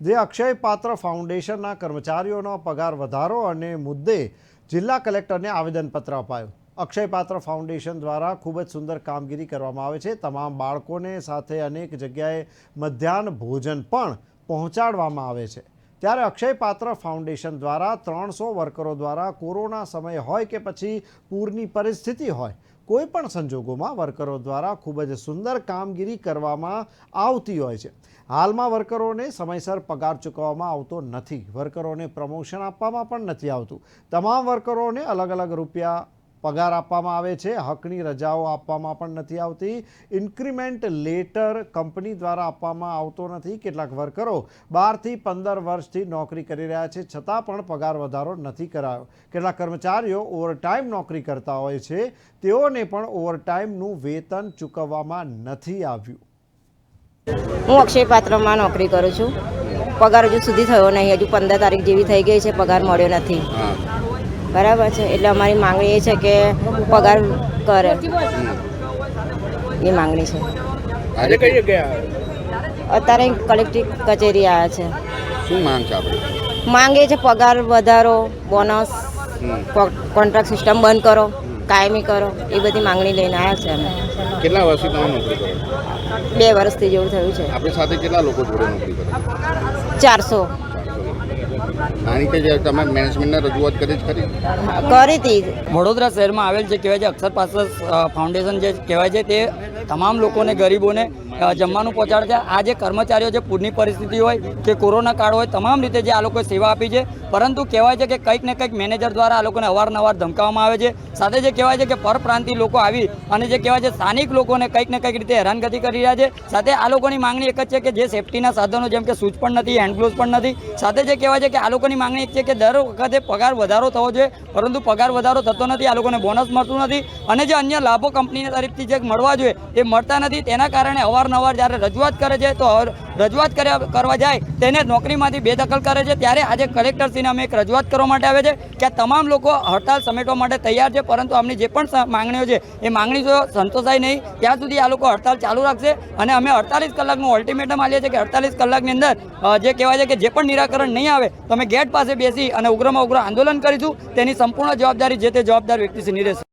જે અક્ષય પાત્ર ફાઉન્ડેશનના કર્મચારીઓનો પગાર વધારો અને મુદ્દે જિલ્લા કલેક્ટરને આવેદનપત્ર અપાયું. અક્ષય પાત્ર ફાઉન્ડેશન દ્વારા ખૂબ જ સુંદર કામગીરી કરવામાં આવે છે. તમામ બાળકોને સાથે અનેક જગ્યાએ મધ્યાહન ભોજન પણ પહોંચાડવામાં આવે છે. ત્યારે અક્ષય પાત્ર ફાઉન્ડેશન દ્વારા ત્રણસો વર્કરો દ્વારા કોરોના સમય હોય કે પછી પૂરની પરિસ્થિતિ હોય કોઈ પણ સંજોગોમાં વર્કરો દ્વારા ખૂબ જ સુંદર કામગીરી કરવામાં આવતી હોય છે. હાલમાં વર્કરોને સમયસર પગાર ચૂકવવામાં આવતો નથી. વર્કરોને પ્રમોશન આપવામાં પણ નથી આવતું. તમામ વર્કરોને અલગ અલગ રૂપિયા પગાર આપવામાં આવે છે હકની રજાઓ આપવામાં પણ નથી આવતી ઇન્ક્રીમેન્ટ લેટર કંપની દ્વારા આપવામાં આવતો નથી કેટલાક વર્કરો બારથી પંદર વર્ષથી નોકરી કરી રહ્યા છે છતાં પણ પગાર વધારો નથી કરાયો. કેટલાક કર્મચારીઓ ઓવરટાઈમ નોકરી કરતા હોય છે તેઓને પણ ઓવરટાઈમનું વેતન ચૂકવવામાં નથી આવ્યું. હું અક્ષય પાત્રમાં નોકરી કરું છું. પગાર હજુ સુધી થયો નહીં હજુ પંદર તારીખ જેવી થઈ ગઈ છે પગાર મળ્યો નથી. બરાબર છે. એટલે અમારી માંગણી એ છે કે પગાર કરે. એ માંગણી છે. આજે કઈ જગ્યાએ અત્યારે કલેક્ટિવ કચેરી આવ્યા છે. શું માંગ છે આપણે? માંગે છે પગાર વધારો બોનસ કોન્ટ્રાક્ટ સિસ્ટમ બંધ કરો કાયમી કરો. એ બધી માંગણી લઈને આવ્યા છે અમે. કેટલા વર્ષથી તમે નોકરી કરો? બે વર્ષથી જેવું થયું છે. આપણી સાથે કેટલા લોકો જોડે નોકરી કરો? ચારસો. આની કે તમે મેનેજમેન્ટને રજૂઆત કરી જ ખરી? કરી હતી. વડોદરા શહેરમાં આવેલ જે કહેવાય છે અક્ષર પાત્ર ફાઉન્ડેશન જે કહેવાય છે તે તમામ લોકોને ગરીબોને જમવાનું પહોંચાડે છે. આ જે કર્મચારીઓ જે પૂરની પરિસ્થિતિ હોય કે કોરોના કાળ હોય તમામ રીતે જે આ લોકોએ સેવા આપી છે. પરંતુ કહેવાય છે કે કંઈક ને કંઈક મેનેજર દ્વારા આ લોકોને અવારનવાર ધમકાવવામાં આવે છે. સાથે જે કહેવાય છે કે પરપ્રાંતિ લોકો આવી અને જે કહેવાય છે સ્થાનિક લોકોને કંઈક ને કંઈક રીતે હેરાનગતિ કરી રહ્યા છે. સાથે આ લોકોની માંગણી એક જ છે કે જે સેફટીના સાધનો જેમ કે સૂચ પણ નથી હેન્ડ ગ્લોવ્સ પણ નથી. સાથે જે કહેવાય છે કે આ લોકોની માંગણી છે કે દર વખતે પગાર વધારો થવો જોઈએ, પરંતુ પગાર વધારો થતો નથી, આ લોકોને બોનસ મળતું નથી. અને જે અન્ય લાભો કંપનીની તરફથી જે મળવા જોઈએ, એ મળતા નથી. તેના કારણે અવારનવાર જ્યારે રજૂઆત કરે છે, તો રજૂઆત કરવા જાય, તેને નોકરીમાંથી બેદખલ કરે છે. ત્યારે આજે કલેક્ટરશ્રીને અમે એક રજૂઆત કરવા માટે આવે છે કે તમામ લોકો હડતાલ સમેટવા માટે તૈયાર છે, પરંતુ આમની જે પણ માંગણીઓ છે, એ માંગણી જો સંતોષાય નહીં, ત્યાં સુધી આ લોકો હડતાલ ચાલુ રાખશે અને અમે અડતાલીસ કલાકનું અલ્ટિમેટમ આલીએ છીએ કે અડતાલીસ કલાકની અંદર જે કહેવાય છે કે જે પણ નિરાકરણ નહીં આવે, તો અમે ગેટ પાસે બેસી અને ઉગ્રમાં ઉગ્ર આંદોલન કરીશું. તેની સંપૂર્ણ જવાબદારી જે તે જવાબદાર વ્યક્તિશ્રીની રહેશે.